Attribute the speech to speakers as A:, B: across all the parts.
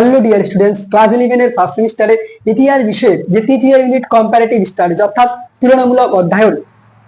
A: Hello dear students class ইলেভেনের first সেমিস্টারে ইতিহাস বিষয়ের যে তৃতীয় ইউনিট কম্পারেটিভ স্টাডিজ অর্থাৎ তুলনামূলক অধ্যয়ন,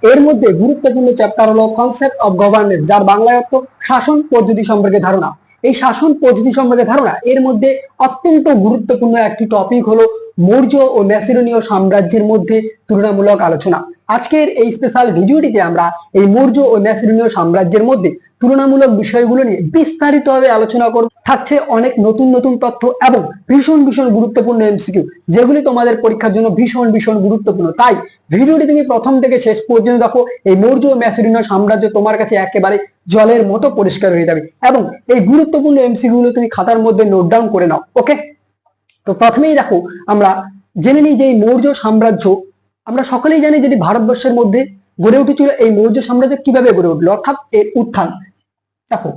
A: এর মধ্যে গুরুত্বপূর্ণ চ্যাপ্টার হলো কনসেপ্ট অফ গভর্নেন্স যার বাংলা অর্থ শাসন পদ্ধতি সম্পর্কে ধারণা। এই শাসন পদ্ধতি সম্পর্কে ধারণা, এর মধ্যে অত্যন্ত গুরুত্বপূর্ণ একটি টপিক হলো মৌর্য ও ম্যাসিডোনীয় সাম্রাজ্যের মধ্যে তুলনামূলক আলোচনা। আজকের এই স্পেশাল ভিডিওটিতে আমরা এই মৌর্য ও ম্যাসিডোনীয় সাম্রাজ্যের মধ্যে তুলনামূলক বিষয়গুলো নিয়ে বিস্তারিতভাবে আলোচনা করব। থাকছে অনেক নতুন নতুন তথ্য এবং ভীষণ ভীষণ গুরুত্বপূর্ণ এমসিকিউ যেগুলি তোমাদের পরীক্ষার জন্য ভীষণ ভীষণ গুরুত্বপূর্ণ। তাই ভিডিওটি তুমি প্রথম থেকে শেষ পর্যন্ত দেখো, এই মৌর্য ও সাম্রাজ্য তোমার কাছে একেবারে জলের মতো পরিষ্কার হয়ে যাবে এবং এই গুরুত্বপূর্ণ এমসিকিউ গুলো তুমি খাতার মধ্যে নোট ডাউন করে নাও ওকে তো প্রথমেই দেখো, আমরা জেনে নিই যে এই মৌর্য সাম্রাজ্য, আমরা সকলেই জানি যেটি ভারতবর্ষের মধ্যে গড়ে উঠেছিল। এই মৌর্য সাম্রাজ্য কীভাবে গড়ে উঠল? অর্থাৎ এর উত্থান। দেখো,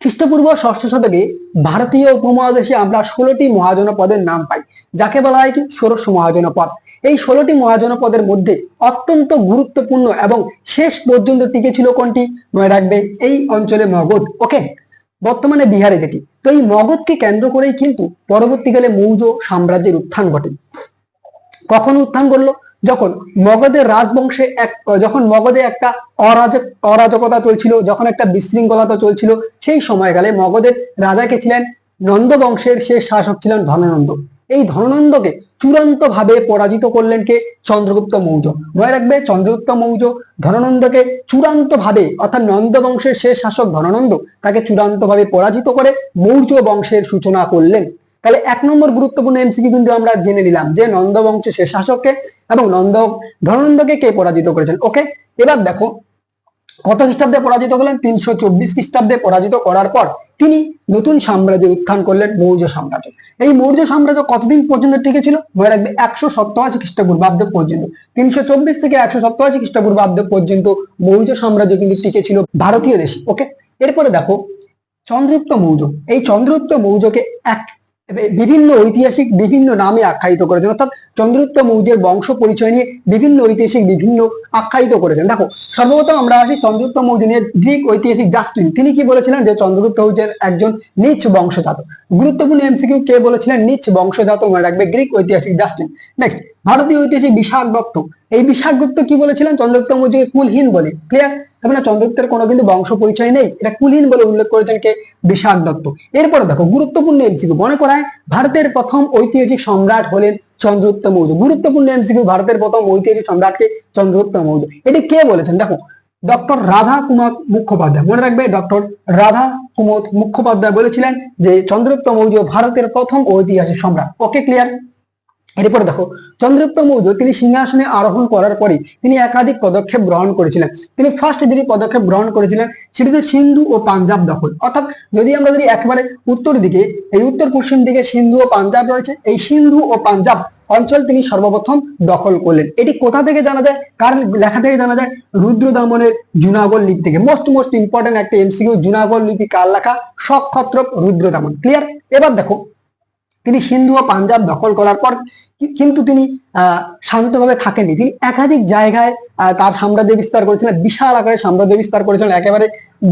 A: খ্রিস্টপূর্ব ষষ্ঠ শতকে ভারতীয় উপমহাদেশে আমরা ষোলোটি মহাজনপদের নাম পাই, যাকে বলা হয় কি? ষোড়শ মহাজনপদ। এই ষোলোটি মহাজনপদের মধ্যে অত্যন্ত গুরুত্বপূর্ণ এবং শেষ পর্যন্ত টিকে ছিল কোনটি? মনে রাখবে, এই অঞ্চলে মগধ। ওকে বর্তমানে বিহারে যেটি। তো এই মগধকে কেন্দ্র করেই কিন্তু পরবর্তীকালে মৌর্য সাম্রাজ্যের উত্থান ঘটে। কখন উত্থান করল যখন মগধের রাজবংশে এক, যখন মগধে একটা অরাজক অরাজকতা চলছিল, যখন একটা বিশৃঙ্খলতা চলছিল, সেই সময়কালে মগধের রাজাকে ছিলেন? নন্দ বংশের শেষ শাসক ছিলেন ধননন্দ। এই ধননন্দকে চূড়ান্ত ভাবে পরাজিত করলেন কে? চন্দ্রগুপ্ত মৌর্য। মনে রাখবে, চন্দ্রগুপ্ত মৌর্য ধননন্দকে চূড়ান্ত ভাবে অর্থাৎ নন্দ বংশের শেষ শাসক ধননন্দ, তাকে চূড়ান্ত ভাবে পরাজিত করে মৌর্য বংশের সূচনা করলেন। তাহলে এক নম্বর গুরুত্বপূর্ণ এমসিকিউ কিন্তু আমরা জেনে নিলাম যে নন্দ বংশের শেষ শাসককে এবং নন্দ ধননন্দকে কে পরাজিত করেছেন? ওকে এবার দেখো, কত খ্রিস্টাব্দে পরাজিত করলেন তিনশো চব্বিশ খ্রিস্টাব্দে পরাজিত করার পর তিনি নতুন সাম্রাজ্যের উত্থান করলেন মৌর্য সাম্রাজ্য। এই মৌর্য সাম্রাজ্য কতদিন পর্যন্ত টিকে ছিল? মনে রাখবে একশো সপ্তাশি খ্রিস্টপূর্বাব্দ পর্যন্ত। তিনশো চব্বিশ থেকে একশো সপ্তাশি খ্রিস্টপূর্বাব্দ পর্যন্ত মৌর্য সাম্রাজ্য কিন্তু টিকে ছিল ভারতীয় দেশে। ওকে এরপরে দেখো, চন্দ্রগুপ্ত মৌর্য। এই চন্দ্রগুপ্ত মৌর্যকে এক বিভিন্ন ঐতিহাসিক বিভিন্ন নামে আখ্যায়িত করেছেন। অর্থাৎ চন্দ্রগুপ্ত মৌর্যের বংশ পরিচয় নিয়ে বিভিন্ন ঐতিহাসিক বিভিন্ন আখ্যায়িত করেছেন। দেখো, সর্বপ্রথম আমরা আসি চন্দ্রগুপ্ত মৌর্য নিয়ে গ্রিক ঐতিহাসিক জাস্টিন। তিনি কি বলেছিলেন যে চন্দ্রগুপ্ত মৌর্যের একজন নিচ বংশজাত? গুরুত্বপূর্ণ এমসিকিউ কে বলেছিলেন? নিচ বংশজাত মনে রাখবে গ্রিক ঐতিহাসিক জাস্টিন। নেক্সট ভারতীয় ঐতিহাসিক বিশাখ দত্ত এই বিশাখ দত্ত কি বলেছিলেন? চন্দ্রগুপ্ত মৌর্যকে কুলহীন বলে। ক্লিয়ার তবে চন্দ্রগুপ্তের কোনো কিন্তু বংশ পরিচয় নেই। এটা কুলীন বলে উল্লেখ করেছেন কে? বিশাখ দত্ত এরপরে দেখো, গুরুত্বপূর্ণ এমসিকিউ মনে করায় ভারতের প্রথম ঐতিহাসিক সম্রাট হলেন চন্দ্রগুপ্ত মৌর্য। গুরুত্বপূর্ণ এমসিকিউ ভারতের প্রথম ঐতিহাসিক সম্রাটকে চন্দ্রগুপ্ত মৌর্য। এটি কে বলেছেন? দেখো ডক্টর রাধা কুমার মুখোপাধ্যায়। মনে রাখবে ডক্টর রাধা কুমোদ মুখোপাধ্যায় বলেছিলেন যে, চন্দ্রগুপ্ত মৌর্য ভারতের প্রথম ঐতিহাসিক সম্রাট। ওকে ক্লিয়ার এরপরে দেখো, চন্দ্রগুপ্ত মৌর্য তিনি সিংহাসনে আরোহণ করার পরে তিনি একাধিক পদক্ষেপ গ্রহণ করেছিলেন। তিনি ফার্স্ট যেটি পদক্ষেপ গ্রহণ করেছিলেন, সেটি হচ্ছে সিন্ধু ও পাঞ্জাব দখল। অর্থাৎ যদি আমরা যদি একেবারে উত্তর দিকে, এই উত্তর পশ্চিম দিকে সিন্ধু ও পাঞ্জাব রয়েছে, এই সিন্ধু ও পাঞ্জাব অঞ্চল তিনি সর্বপ্রথম দখল করলেন। এটি কোথা থেকে জানা যায়? কার লেখা থেকে জানা যায়? রুদ্র দমনের জুনাগড় লিপি থেকে। মোস্ট মোস্ট ইম্পর্টেন্ট একটা এমসিকিউ জুনাগড় লিপি কার লেখা? শক্ষত্রপ রুদ্র দমন ক্লিয়ার এবার দেখো তিনি সিন্ধু ও পাঞ্জাব দখল করার পর কিন্তু তিনি শান্তভাবে থাকেননি। তিনি একাধিক জায়গায় তার সাম্রাজ্য বিস্তার করেছিলেন, বিশাল আকারে সাম্রাজ্য বিস্তার করেছিলেন, একেবারে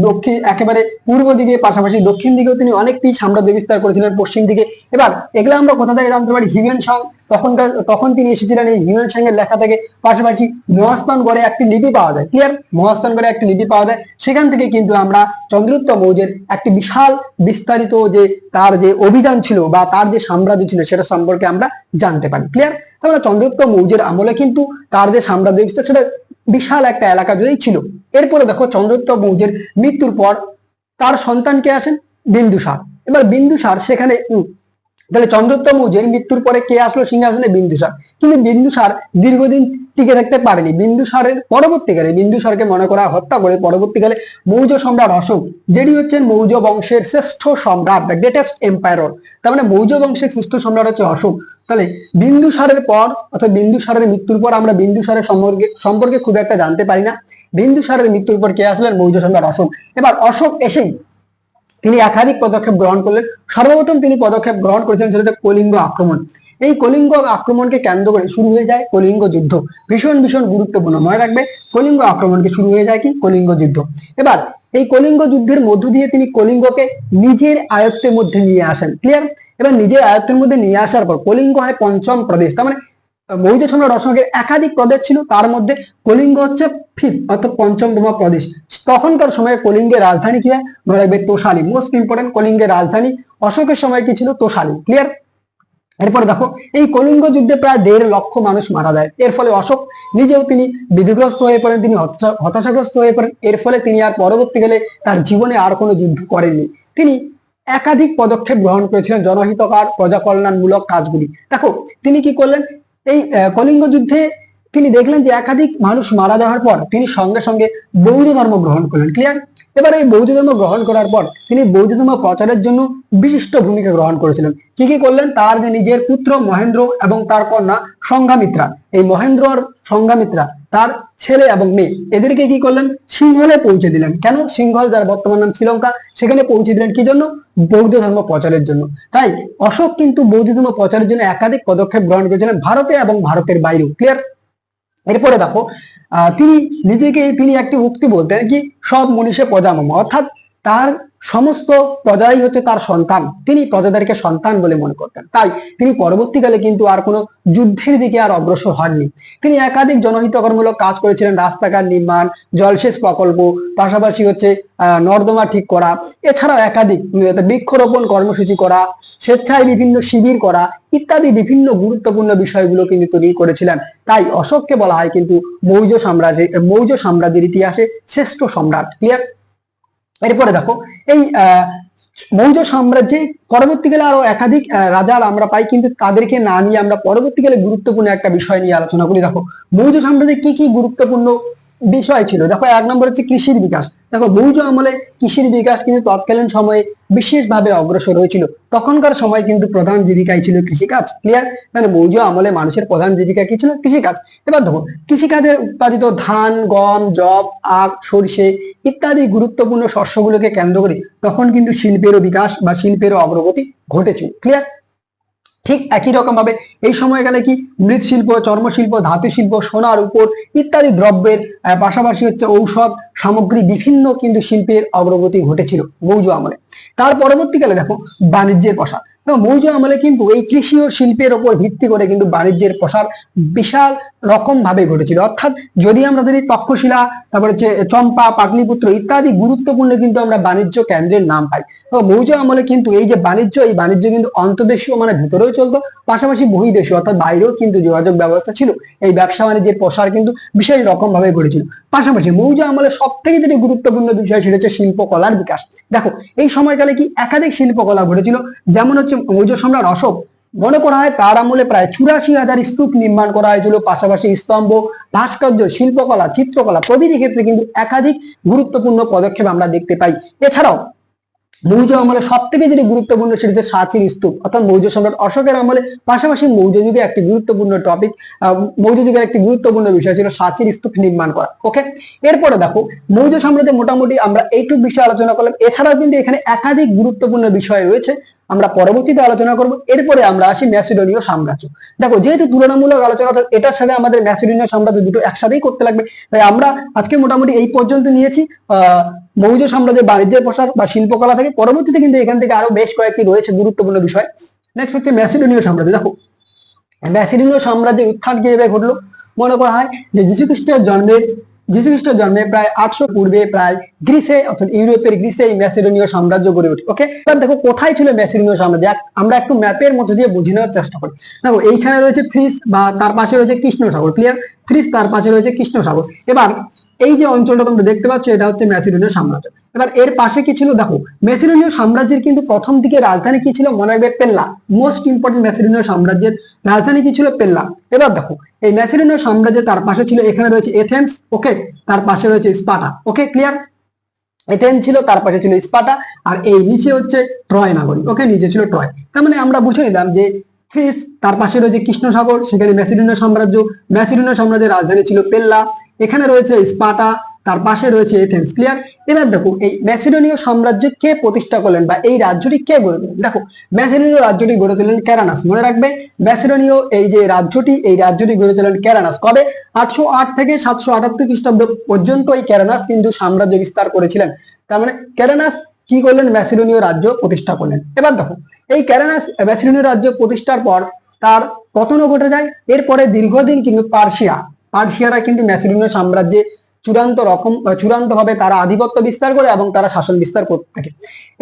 A: দক্ষিণ, একেবারে পূর্ব দিকে, পাশাপাশি দক্ষিণ দিকেও তিনি অনেকটি সাম্রাজ্য বিস্তার করেছিলেন, পশ্চিম দিকে। এবার, এগুলো আমরা কোথা থেকে জানতে পারি? হিউয়েন সাং, তখনকার, তখন তিনি এসেছিলেন এই হিউয়েন সাং এর লেখা থেকে। পাশাপাশি মহাস্থান গড়ে একটি লিপি পাওয়া যায়। ক্লিয়ার? মহাস্থান গড়ে একটি লিপি পাওয়া যায়। সেখান থেকে কিন্তু আমরা চন্দ্রগুপ্ত মৌর্যের একটি বিশাল বিস্তারিত যে, তার যে অভিযান ছিল বা তার যে সাম্রাজ্য ছিল, সেটা সম্পর্কে আমরা জানতে পারি। ক্লিয়ার তাহলে চন্দ্রগুপ্ত মৌর্যের আমলে কিন্তু তার যে সাম্রাজ্য বিস্তার সেটা বিশাল একটা এলাকা জুড়েই ছিল। এরপরে দেখো চন্দ্রগুপ্ত মৌর্যের মৃত্যুর পর তার সন্তানকে আসেন? বিন্দুসার। এবার বিন্দুসার সেখানে তাহলে চন্দ্রগুপ্ত মৌর্যের মৃত্যুর পরে কে আসলো সিংহাসনে? বিন্দুসার। কিন্তু বিন্দুসার দীর্ঘদিন টিকে থাকতে পারেনি। বিন্দুসারের পরবর্তীকালে, বিন্দুসারকে মনে করা হত্যা করে পরবর্তীকালে মৌর্য সম্রাট অশোক যেটি হচ্ছেন মৌর্য বংশের শ্রেষ্ঠ সম্রাট দ্য গ্রেটেস্ট এম্পায়ার তার মানে মৌর্য বংশের শ্রেষ্ঠ সম্রাট হচ্ছে অশোক। তাহলে বিন্দুসারের পর অর্থাৎ বিন্দুসারের মৃত্যুর পর আমরা বিন্দুসারের সম্পর্কে সম্পর্কে খুব একটা জানতে পারি না। বিন্দুসারের মৃত্যুর পর কে আসলেন মৌর্য সম্রাট অশোক। এবার অশোক এসেই তিনি একাধিক পদক্ষেপ গ্রহণ করলেন। সর্বপ্রথম তিনি পদক্ষেপ গ্রহণ করেছেন সেটা হচ্ছে কলিঙ্গ আক্রমণ। এই কলিঙ্গ আক্রমণকে কেন্দ্র করে শুরু হয়ে যায় কলিঙ্গ যুদ্ধ। ভীষণ ভীষণ গুরুত্বপূর্ণ। মনে রাখবে, কলিঙ্গ আক্রমণকে শুরু হয়ে যায় কি? কলিঙ্গ যুদ্ধ। এবার, এই কলিঙ্গ যুদ্ধের মধ্য দিয়ে তিনি কলিঙ্গকে নিজের আয়ত্তের মধ্যে নিয়ে আসেন। ক্লিয়ার এবার নিজের আয়ত্তের মধ্যে নিয়ে আসার পর কলিঙ্গ হয় পঞ্চম প্রদেশ। তার মানে মৌর্য সম্রাট অশোকের একাধিক প্রদেশ ছিল, তার মধ্যে কলিঙ্গ হচ্ছে ফিফ, অর্থাৎ পঞ্চমতম প্রদেশ। তখনকার সময়ে কলিঙ্গের রাজধানী কি হয়? মনে তোষালি মোস্ট ইম্পর্টেন্ট কলিঙ্গের রাজধানী অশোকের সময় কি ছিল? তোষালি ক্লিয়ার এরপরে দেখো, এই কলিঙ্গ যুদ্ধে প্রায় দেড় লক্ষ মানুষ মারা যায়। এর ফলে অশোক নিজেও তিনি বিধিগ্রস্ত হয়ে পড়েন, তিনি হতাশাগ্রস্ত হয়ে পড়েন। এর ফলে তিনি আর পরবর্তীকালে তার জীবনে আর কোনো যুদ্ধ করেননি। তিনি একাধিক পদক্ষেপ গ্রহণ করেছিলেন, জনহিতকার প্রজা কল্যাণমূলক কাজগুলি। দেখো, তিনি কি করলেন? এই কলিঙ্গ যুদ্ধে তিনি দেখলেন যে একাধিক মানুষ মারা যাওয়ার পর তিনি সঙ্গে সঙ্গে বৌদ্ধ ধর্ম গ্রহণ করলেন। ক্লিয়ার এবার এই বৌদ্ধ ধর্ম গ্রহণ করার পর তিনি বৌদ্ধ ধর্ম প্রচারের জন্য বিশিষ্ট ভূমিকা গ্রহণ করেছিলেন। কি কি করলেন? তার যে নিজের পুত্র মহেন্দ্র এবং তার কন্যা সংঘামিত্রা। এই মহেন্দ্র আর সংঘামিত্রা, তার ছেলে এবং মেয়ে, এদেরকে কি করলেন? সিংহলে পৌঁছে দিলেন। কেন? সিংহল যার বর্তমান নাম শ্রীলঙ্কা, সেখানে পৌঁছে দিলেন কি জন্য? বৌদ্ধ ধর্ম প্রচারের জন্য। তাই অশোক কিন্তু বৌদ্ধ ধর্ম প্রচারের জন্য একাধিক পদক্ষেপ গ্রহণ করেছিলেন ভারতে এবং ভারতের বাইরেও। ক্লিয়ার এরপরে দেখো তিনি নিজেকে তিনি একটি উক্তি বলতেন কি সব মনীষে প্রজামম অর্থাৎ তার সমস্ত প্রজাই হচ্ছে তার সন্তান। তিনি প্রজাদেরকে সন্তান বলে মনে করতেন। তাই তিনি পরবর্তীকালে কিন্তু আর কোনো যুদ্ধের দিকে আর অগ্রসর হননি। তিনি একাধিক জনহিতকরমূলক কাজ করেছিলেন, রাস্তাঘাট নির্মাণ, জলসেচ প্রকল্প, পাশাপাশি হচ্ছে নর্দমা ঠিক করা, এছাড়াও একাধিক বৃক্ষরোপণ কর্মসূচি করা, স্বেচ্ছায় বিভিন্ন শিবির করা ইত্যাদি বিভিন্ন গুরুত্বপূর্ণ বিষয়গুলো কিন্তু তৈরি করেছিলেন। তাই অশোককে বলা হয় কিন্তু মৌর্য সাম্রাজ্যে, মৌর্য সাম্রাজ্যের ইতিহাসে শ্রেষ্ঠ সম্রাট। ক্লিয়ার এরপরে দেখো, এই মৌর্য সাম্রাজ্যে পরবর্তীকালে আরও একাধিক রাজার আমরা পাই, কিন্তু তাদেরকে না নিয়ে আমরা পরবর্তীকালে গুরুত্বপূর্ণ একটা বিষয় নিয়ে আলোচনা করি। দেখো, মৌর্য সাম্রাজ্যে কি কি গুরুত্বপূর্ণ বিষয় ছিল। দেখো, এক নম্বর হচ্ছে কৃষির বিকাশ। দেখো মৌর্য আমলে কৃষির বিকাশ কিন্তু তৎকালীন সময়ে বিশেষভাবে অগ্রসর হয়েছিল। তখনকার সময় কিন্তু প্রধান জীবিকাই ছিল কৃষিকাজ। ক্লিয়ার মানে মৌর্য আমলে মানুষের প্রধান জীবিকা কি ছিল? কৃষিকাজ। এবার দেখো কৃষিকাজে উৎপাদিত ধান, গম জব আখ, সরিষে ইত্যাদি গুরুত্বপূর্ণ শস্যগুলোকে কেন্দ্র করে তখন কিন্তু শিল্পেরও বিকাশ বা শিল্পেরও অগ্রগতি ঘটেছিল। ক্লিয়ার ঠিক একই রকম ভাবে এই গেলে কি মৃৎশিল্প, চর্মশিল্প ধাতু শিল্প সোনার উপর ইত্যাদি দ্রব্যের পাশাপাশি হচ্ছে ঔষধ, সামগ্রী বিভিন্ন কিন্তু শিল্পের অগ্রগতি ঘটেছিল মৌজু আমলে। তার পরবর্তীকালে দেখো বাণিজ্যের প্রসার। মৌর্য আমলে কিন্তু এই কৃষি ও শিল্পের উপর ভিত্তি করে কিন্তু বাণিজ্যের প্রসার বিশাল রকম ভাবে ঘটেছিল। অর্থাৎ যদি আমরা ধরি তক্ষশিলা, তারপর হচ্ছে চম্পা, পাটলিপুত্র ইত্যাদি গুরুত্বপূর্ণ কিন্তু আমরা বাণিজ্য কেন্দ্রের নাম পাই। তো মৌর্য আমলে কিন্তু এই যে বাণিজ্য, এই বাণিজ্য কিন্তু অন্তদেশীয় মানে ভিতরেও চলতো, পাশাপাশি বহির্দেশীয় অর্থাৎ বাইরেও কিন্তু যোগাযোগ ব্যবস্থা ছিল। এই ব্যবসা বাণিজ্যের প্রসার কিন্তু বিশেষ রকম ভাবে ঘটেছিল। পাশাপাশি মৌর্য আমলে সব থেকে যেটি গুরুত্বপূর্ণ বিষয় সেটা হচ্ছে শিল্পকলার বিকাশ। দেখো, এই সময়কালে কি একাধিক শিল্পকলা ঘটেছিল, যেমন হচ্ছে মৌর্য সম্রাট অশোক মনে করা হয় তার আমলে প্রায় চুরাশি হাজার স্তূপ নির্মাণ করা হয়েছিল, পাশাপাশি স্তম্ভ, ভাস্কর্য, শিল্পকলা, চিত্রকলা প্রভৃতি ক্ষেত্রে কিন্তু একাধিক গুরুত্বপূর্ণ পদক্ষেপ আমরা দেখতে পাই। এছাড়াও মৌর্য আমলে সব থেকে যেটি গুরুত্বপূর্ণ সেটি হচ্ছে সাঁচির স্তূপ, অর্থাৎ মৌর্য সম্রাট অশোকের আমলে, পাশাপাশি মৌর্য যুগে একটি গুরুত্বপূর্ণ টপিক মৌর্য যুগের একটি গুরুত্বপূর্ণ বিষয় ছিল সাঁচির স্তূপ নির্মাণ করা। ওকে এরপরে দেখো, মৌর্য সাম্রাজ্যে মোটামুটি আমরা এইটুক বিষয় আলোচনা করলাম। এছাড়াও কিন্তু এখানে একাধিক গুরুত্বপূর্ণ বিষয় রয়েছে। আমরা পরবর্তীতে আলোচনা করব। এরপরে আমরা আসি ম্যাসিডোনীয় সাম্রাজ্য। দেখো, যেহেতু তুলনামূলক আলোচনা এটার সাথে আমাদের ম্যাসিডোনীয় সাম্রাজ্য দুটো একসাথেই করতে লাগবে, তাই আমরা আজকে মোটামুটি এই পর্যন্ত নিয়েছি। মৌর্য সাম্রাজ্যের বাণিজ্যের প্রসার বা শিল্পকলা থেকে। পরবর্তীতে কিন্তু এখান থেকে আরও বেশ কয়েকটি রয়েছে গুরুত্বপূর্ণ বিষয়। নেক্সট হচ্ছে ম্যাসিডোনীয় সাম্রাজ্য। দেখো, ম্যাসিডোনীয় সাম্রাজ্যের উত্থান কীভাবে ঘটলো? মনে করা হয় যে যীশু খ্রিস্টের জন্মের যীশু খ্রিস্টের জন্মে প্রায় আটশো পূর্বে প্রায় গ্রিসে, অর্থাৎ ইউরোপের গ্রিসে এই ম্যাসিডোনীয় সাম্রাজ্য গড়ে ওঠে ওকে এবার দেখো কোথায় ছিল ম্যাসিডোনীয় সাম্রাজ্য? আমরা একটু ম্যাপের মধ্যে দিয়ে বুঝে নেওয়ার চেষ্টা করি। দেখো, এইখানে রয়েছে ফ্রিস বা তার পাশে রয়েছে কৃষ্ণ সাগর ক্লিয়ার ফ্রিস তার পাশে রয়েছে কৃষ্ণ সাগর। এবার এই যে অঞ্চলটা তোমরা দেখতে পাচ্ছ, এটা হচ্ছে ম্যাসিডোনীয় সাম্রাজ্য। এবার এর পাশে কি ছিল? দেখো ম্যাসিডোনীয় সাম্রাজ্যের কিন্তু প্রথম দিকে রাজধানী কি ছিল? মনে রাখবে, পেল্লা। মোস্ট ইম্পর্টেন্ট ম্যাসিডোনীয় সাম্রাজ্যের রাজধানী কি ছিল? পেল্লা। এবার দেখো, এই ম্যাসিডোনীয় সাম্রাজ্যের তার পাশে ছিল, এখানে রয়েছে এথেন্স ওকে তার পাশে রয়েছে স্পাটা ওকে ক্লিয়ার এথেন্স ছিল, তার পাশে ছিল স্পাটা আর এই নিচে হচ্ছে ট্রয় নাগরী ওকে নিচে ছিল ট্রয় তার মানে আমরা বুঝে নিলাম যে থ্রিস তার পাশে রয়েছে কৃষ্ণ সাগর সেখানে ম্যাসিডোনীয় সাম্রাজ্য। ম্যাসিডোনীয় সাম্রাজ্যের রাজধানী ছিল পেল্লা। এখানে রয়েছে স্পাটা তার পাশে রয়েছে এথেন্স ক্লিয়ার এবার দেখো, এই ম্যাসিডোনীয় সাম্রাজ্য কে প্রতিষ্ঠা করলেন বা এই রাজ্যটি কে গড়ে তোলেন? দেখো ম্যাসিডোনীয় রাজ্যটি গড়ে তোলেন ক্যারানাস মনে রাখবে? ম্যাসিডোনীয় এই যে রাজ্যটি, এই রাজ্যটি গড়ে তোলেন ক্যারানাস কবে? আটশো আট থেকে সাতশো আটাত্তর খ্রিস্টাব্দ পর্যন্ত এই ক্যারানাস কিন্তু সাম্রাজ্য বিস্তার করেছিলেন। তার মানে ক্যারানাস কি করলেন? ম্যাসিডোনীয় রাজ্য প্রতিষ্ঠা করলেন। এবার দেখো, এই ক্যারানাস ম্যাসিডোনীয় রাজ্য প্রতিষ্ঠার পর তার পতনও ঘটে যায়। এরপরে দীর্ঘদিন কিন্তু পার্সিয়া পার্সিয়ারা কিন্তু ম্যাসিডোনীয় সাম্রাজ্যে চূড়ান্ত রকম চূড়ান্ত ভাবে তারা আধিপত্য বিস্তার করে এবং তারা শাসন বিস্তার করতে থাকে।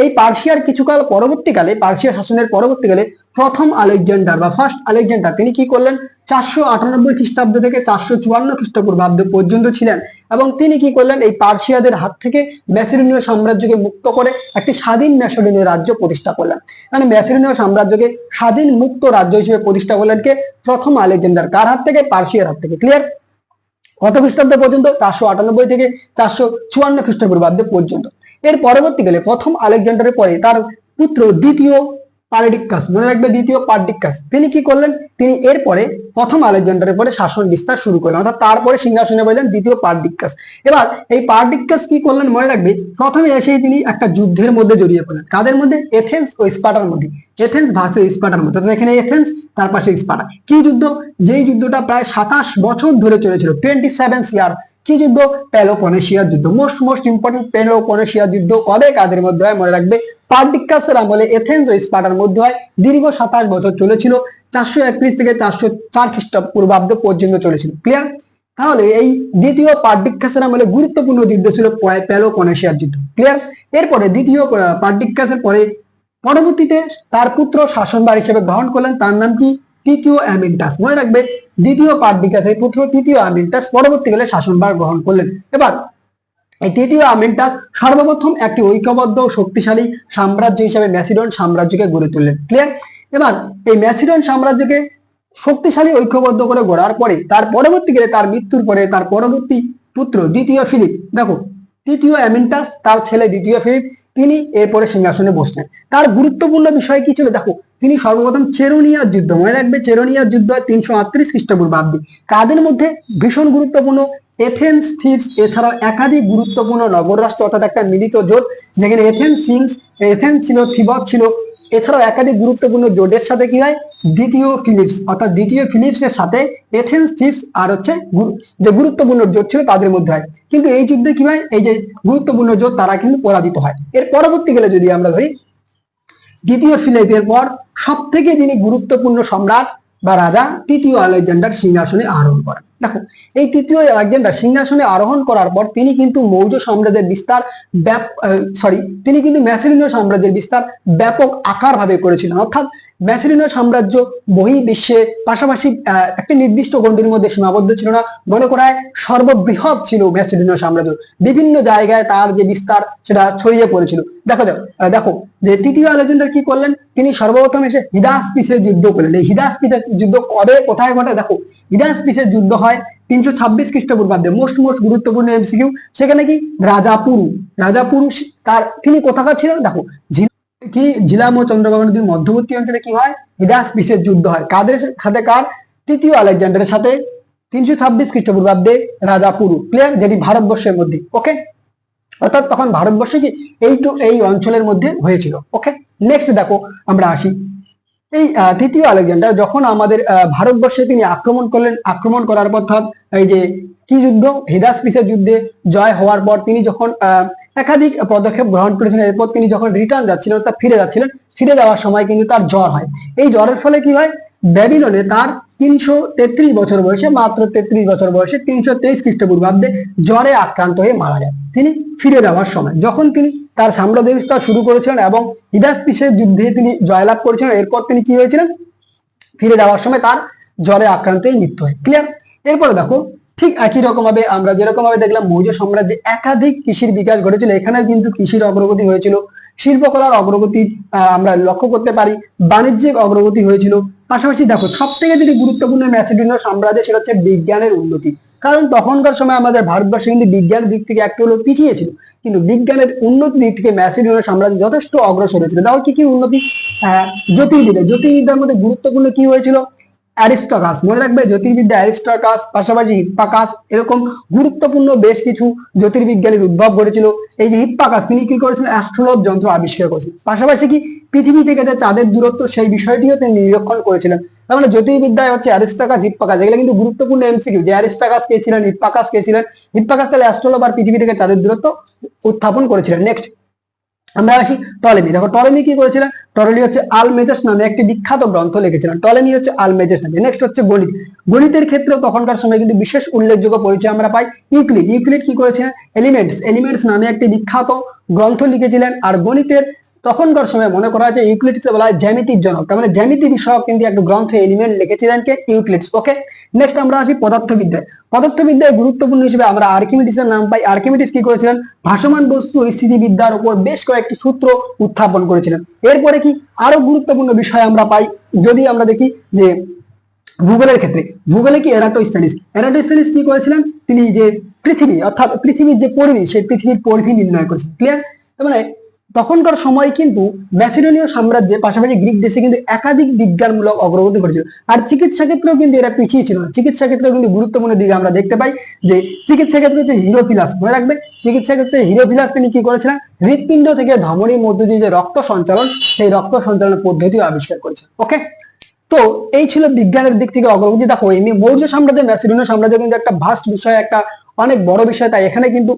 A: এই পার্সিয়ার কিছুকাল পরবর্তীকালে, পার্সিয়া শাসনের পরবর্তীকালে প্রথম আলেকজান্ডার বা ফার্স্ট আলেকজান্ডার তিনি কি করলেন? চারশো আটানব্বই খ্রিস্টাব্দ থেকে চারশো চুয়ান্ন খ্রিস্টপূর্বাব্দ পর্যন্ত ছিলেন এবং তিনি কি করলেন? এই পার্সিয়াদের হাত থেকে ম্যাসিডোনীয় সাম্রাজ্যকে মুক্ত করে একটি স্বাধীন ম্যাসিডোনীয় রাজ্য প্রতিষ্ঠা করলেন। মানে ম্যাসিডোনীয় সাম্রাজ্যকে স্বাধীন মুক্ত রাজ্য হিসেবে প্রতিষ্ঠা করলেন কে? প্রথম আলেকজান্ডার। কার হাত থেকে? পার্সিয়ার হাত থেকে। ক্লিয়ার কত খ্রিস্টাব্দ পর্যন্ত? চারশো আটানব্বই থেকে চারশো চুয়ান্ন খ্রিস্টপূর্বাব্দ পর্যন্ত। এর পরবর্তীকালে প্রথম আলেকজান্ডারের পরে তার পুত্র দ্বিতীয় পারডিক্কাস মনে রাখবে দ্বিতীয় পারডিক্কাস তিনি কি করলেন? তিনি এরপরে প্রথম আলেকজান্ডারের পরে শাসন বিস্তার শুরু করলেন, অর্থাৎ তারপরে সিংহাসনে দ্বিতীয় পারডিক্কাস এবার এই পারডিক্কাস কি করলেন মনে রাখবে? প্রথমে এসেই তিনি একটা যুদ্ধের মধ্যে জড়িয়ে পড়লেন। কাদের মধ্যে? এথেন্স ও মধ্যে। এথেন্স স্পার্টার মধ্যে। এখানে এথেন্স, তার পাশে কি যুদ্ধ? যেই যুদ্ধটা প্রায় সাতাশ বছর ধরে চলেছিল টোয়েন্টি সেভেন ইয়ার কি যুদ্ধ? পেলোপনেশিয়ার যুদ্ধ। মোস্ট মোস্ট ইম্পর্টেন্ট পেলোপনেশিয়ার যুদ্ধ কবে কাদের মধ্যে হয় মনে রাখবে? পার্ডিকাসের আমলে এথেন্স ও স্পার্টার মধ্যে হয়। দীর্ঘ সাতাশ বছর চলেছিল। চারশো একত্রিশ থেকে চারশো চার খ্রিস্টপূর্বাব্দ পর্যন্ত চলেছিল। ক্লিয়ার তাহলে এই দ্বিতীয় পার্ডিকাসের আমলে গুরুত্বপূর্ণ যুদ্ধ ছিল পেলোপনেশিয়ার যুদ্ধ। ক্লিয়ার এরপরে দ্বিতীয় পার্ডিকাসের পরে পরবর্তীতে তার পুত্র শাসনবার হিসেবে গ্রহণ করলেন। তার নাম কি? তৃতীয় অ্যামিন্টাস মনে রাখবে, দ্বিতীয় পার্ডিকাসের পুত্র তৃতীয় অ্যামিন্টাস পরবর্তীকালে শাসনভার গ্রহণ করলেন। এবার, এই তৃতীয় আমিনটাস সর্বপ্রথম একটি ঐক্যবদ্ধ ও শক্তিশালী সাম্রাজ্য হিসেবে ম্যাসিডন সাম্রাজ্যকে গড়ে তুললেন। ক্লিয়ার এবার, এই ম্যাসিডন সাম্রাজ্যকে শক্তিশালী, ঐক্যবদ্ধ করে গড়ার পরে, তার পরবর্তীকালে তার মৃত্যুর পরে তার পরবর্তী পুত্র, দ্বিতীয় ফিলিপ। দেখো, তৃতীয় অ্যামিনটাস তার ছেলে দ্বিতীয় ফিলিপ তিনি এরপরে সিংহাসনে বসলেন। তার গুরুত্বপূর্ণ বিষয় কি ছিল? দেখো, তিনি সর্বপ্রথম চেরোনিয়ার যুদ্ধ, মনে রাখবে চেরোনিয়ার যুদ্ধ হয় তিনশো আটত্রিশ খ্রিস্টপূর্বাব্দে। কাদের মধ্যে ভীষণ গুরুত্বপূর্ণ, এথেন্স থিপস, এছাড়াও একাধিক গুরুত্বপূর্ণ নগর রাষ্ট্র, অর্থাৎ একটা মিলিত জোট, যেখানে এথেন্স সিংস এথেন্স ছিল, থিবক ছিল। এছাড়াও একাধিক গুরুত্বপূর্ণ জোটের সাথে কি হয়? দ্বিতীয় ফিলিপস অর্থাৎ দ্বিতীয় ফিলিপস এর সাথে এথেন্স ফিপস আর হচ্ছে যে গুরুত্বপূর্ণ জোট ছিল তাদের মধ্যে হয়। কিন্তু এই যুদ্ধে কি হয়? এই যে গুরুত্বপূর্ণ জোট, তারা কিন্তু পরাজিত হয়। এর পরবর্তীকালে যদি আমরা ধরি, দ্বিতীয় ফিলিপের পর সব থেকে যিনি গুরুত্বপূর্ণ সম্রাট বা রাজা, তৃতীয় আলেকজান্ডার সিংহাসনে আরোহণ করেন। দেখো এই তৃতীয় আলেকজান্ডার সিংহাসনে আরোহণ করার পর তিনি কিন্তু মৌর্য সাম্রাজ্যের বিস্তার সরি তিনি কিন্তু ম্যাসিডোনীয় সাম্রাজ্যের বিস্তার ব্যাপক আকার ভাবে করেছিলেন। অর্থাৎ ম্যাসিডোনীয় সাম্রাজ্য বহি বিশ্বে পাশাপাশি একটি নির্দিষ্ট গণ্ডির মধ্যে সীমাবদ্ধ ছিল না। মনে করা হয় সর্ববৃহৎ ছিল ম্যাসিডোনীয় সাম্রাজ্য। বিভিন্ন জায়গায় তার যে বিস্তার সেটা ছড়িয়ে পড়েছিল। দেখো আহ, দেখো যে তৃতীয় আলেকজান্ডার কি করলেন? তিনি সর্বপ্রথম এসে হিদাসপিসের যুদ্ধ করলেন। এই হিদাসপিসের যুদ্ধ কবে কোথায় ঘটে? দেখো হিদাসপিসের যুদ্ধ হয় তিনশো ছাব্বিশ খ্রিস্টপূর্বাব্দে। মোস্ট মোস্ট গুরুত্বপূর্ণ এমসিকিউ সেখানে কি? রাজাপুরু রাজাপুরু তার তিনি কোথাকার ছিলেন? দেখো কি? জিলাম ও চন্দ্রবাবু নদীর মধ্যবর্তী অঞ্চলে কি হয়? হিদাসপিসের যুদ্ধ হয়। কাদের সাথে কার? তৃতীয় আলেকজান্ডারের সাথে। তিনশো ছাব্বিশ খ্রিস্টপূর্বাব্দে রাজাপুরু ক্লিয়ার যেটি ভারতবর্ষের মধ্যে। ওকে অর্থাৎ তখন ভারতবর্ষে কি? এইটু এই অঞ্চলের মধ্যে হয়েছিল। ওকে নেক্সট দেখো, আমরা আসি। এই তৃতীয় আলেকজান্ডার যখন আমাদের ভারতবর্ষে তিনি আক্রমণ করলেন, আক্রমণ করার পর এই যে কি যুদ্ধ? হেদাসপিসের যুদ্ধে জয় হওয়ার পর তিনি যখন একাধিক পদক্ষেপ গ্রহণ করেছিলেন, এরপর তিনি যখন রিটার্ন যাচ্ছিলেন, অর্থাৎ ফিরে যাচ্ছিলেন, ফিরে যাওয়ার সময় কিন্তু তার জ্বর হয়। এই জ্বরের ফলে কি হয়? ব্যাবিলনে তার তিনশো তেত্রিশ বছর বয়সে, মাত্র তেত্রিশ বছর বয়সে তিনশো তেইশ খ্রিস্টপূর্বাব্দে জ্বরে আক্রান্ত হয়ে মারা যায়। তিনি ফিরে যাওয়ার সময়, যখন তিনি তার সাম্রাজ্য বিস্তার শুরু করেছিলেন এবং হিদাসপিসের যুদ্ধে তিনি জয়লাভ করেছিলেন, এরপর তিনি কি হয়েছিলেন? ফিরে যাওয়ার সময় তার জ্বরে আক্রান্ত হয়ে মৃত্যু হয়। ক্লিয়ার এরপরে দেখো, ঠিক একই রকম ভাবে আমরা যেরকম ভাবে দেখলাম মৌর্য সাম্রাজ্যে একাধিক কৃষির বিকাশ ঘটেছিল। এখানে কিন্তু কৃষির অগ্রগতি হয়েছিল। শিল্পকলার অগ্রগতি আমরা লক্ষ্য করতে পারি। বাণিজ্যিক অগ্রগতি হয়েছিল। পাশাপাশি দেখো সব থেকে যেটি গুরুত্বপূর্ণ ম্যাসিডোনিয়া সাম্রাজ্য, সেটা হচ্ছে বিজ্ঞানের উন্নতি। কারণ তখনকার সময় আমাদের ভারতবর্ষ কিন্তু বিজ্ঞানের দিক থেকে একটু হলেও পিছিয়ে ছিল। কিন্তু বিজ্ঞানের উন্নতি দিক থেকে ম্যাসিডোনিয়া সাম্রাজ্য যথেষ্ট অগ্রসর হয়েছিল। দেখো কি কি উন্নতি? জ্যোতির্বিদ্যা। জ্যোতির্বিদ্যার মধ্যে গুরুত্বপূর্ণ কি হয়েছিল? অ্যারিস্টকাস মনে রাখবে, জ্যোতির্বিদ্যা অ্যারিস্টকাস পাশাপাশি হিপ্পাকাস এরকম গুরুত্বপূর্ণ বেশ কিছু জ্যোতির্বিজ্ঞানীর উদ্ভব ঘটেছিল। এই যে হিপ্পাকাস, তিনি কি করেছিলেন? অ্যাস্ট্রোলব যন্ত্র আবিষ্কার করেছিলেন। পাশাপাশি কি পৃথিবী থেকে যে চাঁদের দূরত্ব, সেই বিষয়টিও তিনি নিরীক্ষণ করেছিলেন। তার মানে জ্যোতির্বিদ্যায় হচ্ছে অ্যারিস্টাকাস হিপ্পাকাস, এগুলো কিন্তু গুরুত্বপূর্ণ এমসিকিউ। যে অ্যারিস্টাকাস কে ছিলেন, হিপ্পাকাস কে ছিলেন, হিপ্পাকাস তাহলে অ্যাস্ট্রোলবার পৃথিবী থেকে চাঁদের দূরত্ব উত্থাপন করেছিলেন। নেক্সট আমরা আসি টলেমি দেখো টলেমি কি করেছিলেন? টলেমি হচ্ছে আলমেজাস নামে একটি বিখ্যাত গ্রন্থ লিখেছিলেন। টলেমি হচ্ছে আলমেজাস নামে। নেক্সট হচ্ছে গণিত। গণিতের ক্ষেত্রেও তখনকার সময় কিন্তু বিশেষ উল্লেখযোগ্য পরিচয় আমরা পাই ইউক্লিড। ইউক্লিড কি করেছিলেন? এলিমেন্টস এলিমেন্টস নামে একটি বিখ্যাত গ্রন্থ লিখেছিলেন। আর গণিতের তখনকার সময় মনে করা হয় যে ইউক্লিডসকে বলা হয় জ্যামিতির জনক। মানে জ্যামিতি বিষয়ক কিন্তু একটা গ্রন্থ, এলিমেন্ট লিখেছিলেন কে? ইউক্লিডস ওকে নেক্সট আমরা আসি পদার্থবিদ্যায়। পদার্থবিদ্যায় গুরুত্বপূর্ণ হিসেবে আমরা আর্কিমিডিসের নাম পাই। আর্কিমিডিস কি করেছিলেন? ভাসমান বস্তু স্থিতিবিদ্যার উপর বেশ কয়েকটি সূত্র উত্থাপন করেছিলেন। এরপরে কি আরও গুরুত্বপূর্ণ বিষয় আমরা পাই, যদি আমরা দেখি যে ভূগোলের ক্ষেত্রে। ভূগোলে কি? এরাটো স্টাডিজ এরাটো কি করেছিলেন? তিনি যে পৃথিবী, অর্থাৎ পৃথিবীর যে পরিধি, সেই পৃথিবীর পরিধি নির্ণয় করেছেন ক্লিয়ার মানে তখনকার সময় কিন্তু ম্যাসিডোনীয় সাম্রাজ্যের পাশাপাশি গ্রিক দেশে কিন্তু একাধিক বিজ্ঞানমূলক অগ্রগতি ঘটেছিল। আর চিকিৎসা ক্ষেত্রেও কিন্তু এরা পিছিয়ে ছিল না। চিকিৎসা ক্ষেত্রেও কিন্তু গুরুত্বপূর্ণ দিকে আমরা দেখতে পাই যে চিকিৎসা ক্ষেত্রে হচ্ছে হিরোফিলাস। মনে রাখবে, চিকিৎসা ক্ষেত্রে হিরোফিলাস তিনি কি করেছিলেন? হৃৎপিণ্ড থেকে ধমনীর মধ্য দিয়ে যে রক্ত সঞ্চালন, সেই রক্ত সঞ্চালনের পদ্ধতিও আবিষ্কার করেছেন ওকে তো এই ছিল বিজ্ঞানের দিক থেকে অগ্রগতি। দেখো, এমনি মৌর্য সাম্রাজ্য ম্যাসিডোনিয়া সাম্রাজ্য কিন্তু একটা ভাস্ট বিষয়, একটা অনেক বড় বিষয়। তাই এখানে কিন্তু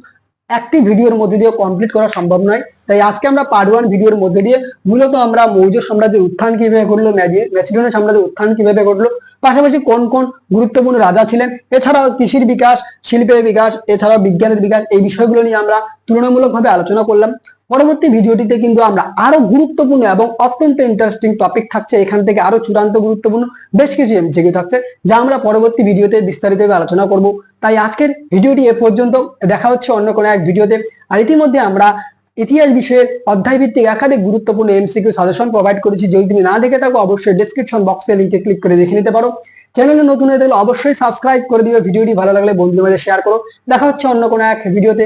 A: একটি ভিডিওর মধ্যে দিয়ে কমপ্লিট করা সম্ভব নয়। তাই আজকে আমরা পার্ট ওয়ান ভিডিওর মধ্যে দিয়ে মূলত আমরা মৌর্য সাম্রাজ্যের উত্থান কীভাবে ঘটলো ম্যাসিডোনিয়া সাম্রাজ্যের উত্থান কীভাবে ঘটলো, পাশাপাশি কোন কোন গুরুত্বপূর্ণ রাজা ছিলেন, এছাড়াও কৃষির বিকাশ, শিল্পের বিকাশ, এছাড়াও বিজ্ঞানের বিকাশ, এই বিষয়গুলো নিয়ে আমরা তুলনামূলকভাবে আলোচনা করলাম। পরবর্তী ভিডিওটিতে কিন্তু আমরা আরও গুরুত্বপূর্ণ এবং অত্যন্ত ইন্টারেস্টিং টপিক থাকছে, এখান থেকে আরও চূড়ান্ত গুরুত্বপূর্ণ বেশ কিছু এমসিকিউ থাকছে, যা আমরা পরবর্তী ভিডিওতে বিস্তারিতভাবে আলোচনা করব। তাই আজকের ভিডিওটি এ পর্যন্ত, দেখা হচ্ছে অন্য কোনো এক ভিডিওতে আর ইতিমধ্যে আমরা ইতিহাস বিষয়ে অধ্যায় ভিত্তিক একাধিক গুরুত্বপূর্ণ এমসিকিউ সাজেশন প্রোভাইড করেছি। যদি তুমি না দেখে থাকো, অবশ্যই ডিসক্রিপশন বক্সে লিঙ্কে ক্লিক করে দেখে নিতে পারো। চ্যানেলে নতুন হয়ে থাকলে অবশ্যই সাবস্ক্রাইব করে দিও। ভিডিওটি ভালো লাগলে বন্ধুদের মধ্যে শেয়ার করো। দেখা হচ্ছে অন্য কোনো এক ভিডিওতে।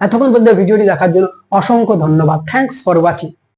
A: এতক্ষণ পর্যন্ত ভিডিওটি দেখার জন্য অসংখ্য ধন্যবাদ। Thanks for watching